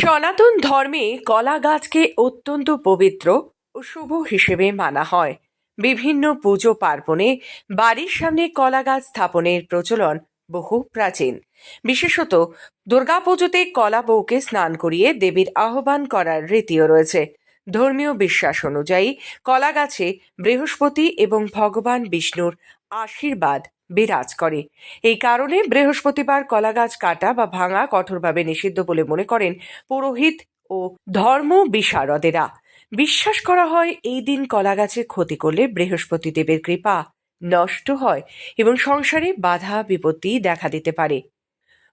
সনাতন ধর্মে কলা গাছকে অত্যন্ত পবিত্র ও শুভ হিসেবে মানা হয়। বিভিন্ন পুজো পার্বণে বাড়ির সামনে কলা গাছ স্থাপনের প্রচলন বহু প্রাচীন। বিশেষত দুর্গাপুজোতে কলা বউকে স্নান করিয়ে দেবীর আহ্বান করার রীতিও রয়েছে। ধর্মীয় বিশ্বাস অনুযায়ী কলা গাছে বৃহস্পতি এবং ভগবান বিষ্ণুর আশীর্বাদ বিরাজ করে। এই কারণে বৃহস্পতিবার কলা গাছ কাটা বা ভাঙা কঠোরভাবে নিষিদ্ধ বলে মনে করেন পুরোহিত ও ধর্ম বিশারদেরা। বিশ্বাস করা হয় এই দিন কলা গাছের ক্ষতি করলে বৃহস্পতি দেবের কৃপা নষ্ট হয় এবং সংসারে বাধা বিপত্তি দেখা দিতে পারে।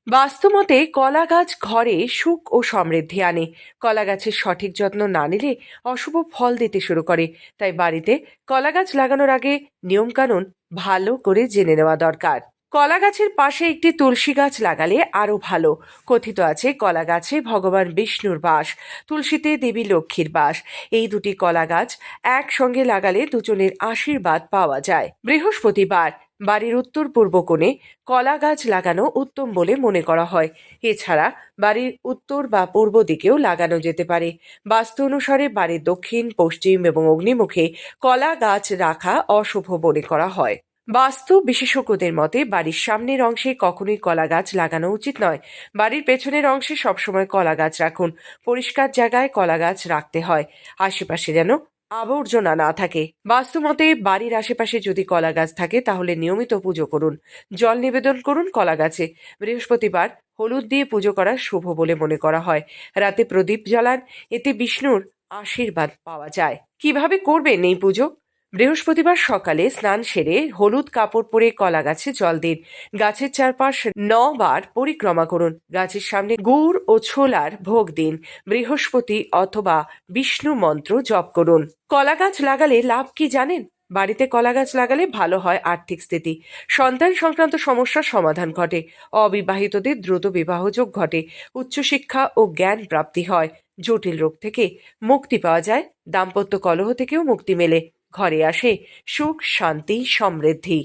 বাস্তুমতে কলা গাছ ঘরে সুখ ও সমৃদ্ধি আনে। কলা গাছের সঠিক যত্ন না নিলে অশুভ ফল দিতে শুরু করে। তাই বাড়িতে কলা গাছ লাগানোর আগে নিয়মকানুন ভালো করে জেনে নেওয়া দরকার। কলা গাছের পাশে একটি তুলসী গাছ লাগালে আরও ভালো। কথিত আছে কলা গাছে ভগবান বিষ্ণুর বাস, তুলসীতে দেবী লক্ষ্মীর বাস। এই দুটি কলা গাছ একসঙ্গে লাগালে দুজনের আশীর্বাদ পাওয়া যায়। বৃহস্পতিবার বাড়ির উত্তর পূর্ব কোণে কলা গাছ লাগানো উত্তম বলে মনে করা হয়। এছাড়া বাড়ির উত্তর বা পূর্ব দিকেও লাগানো যেতে পারে। বাস্তু অনুসারে বাড়ির দক্ষিণ, পশ্চিম এবং অগ্নিমুখে কলা গাছ রাখা অশুভ মনে করা হয়। বাস্তু বিশেষজ্ঞদের মতে বাড়ির সামনের অংশে কখনোই কলা গাছ লাগানো উচিত নয়। বাড়ির পেছনের অংশে সবসময় কলা গাছ রাখুন। পরিষ্কার জায়গায় কলা গাছ রাখতে হয়। আশেপাশে যেন আবর্জনা না থাকে। বাস্তুমতে বাড়ির আশেপাশে যদি কলা গাছ থাকে, তাহলে নিয়মিত পুজো করুন। জল নিবেদন করুন কলা গাছে বৃহস্পতিবার হলুদ দিয়ে পুজো করা শুভ বলে মনে করা হয়। রাতে প্রদীপ জ্বালান, এতে বিষ্ণুর আশীর্বাদ পাওয়া যায়। কীভাবে করবেন এই পুজো? বৃহস্পতিবার সকালে স্নান সেরে হলুদ কাপড় পরে কলা গাছে জল দিন। গাছের চারপাশ নবার পরিক্রমা করুন। গাছের সামনে গুড় ও ছোলার ভোগ দিন। বৃহস্পতি অথবা বিষ্ণু মন্ত্র জপ করুন। কলা গাছ লাগালে লাভ কি জানেন? বাড়িতে কলা গাছ লাগালে ভালো হয় আর্থিক স্থিতি। সন্তান সংক্রান্ত সমস্যার সমাধান ঘটে। অবিবাহিতদের দ্রুত বিবাহযোগ ঘটে। উচ্চশিক্ষা ও জ্ঞান প্রাপ্তি হয়। জটিল রোগ থেকে মুক্তি পাওয়া যায়। দাম্পত্য কলহ থেকেও মুক্তি মেলে। ঘরে আসে সুখ শান্তি সমৃদ্ধি।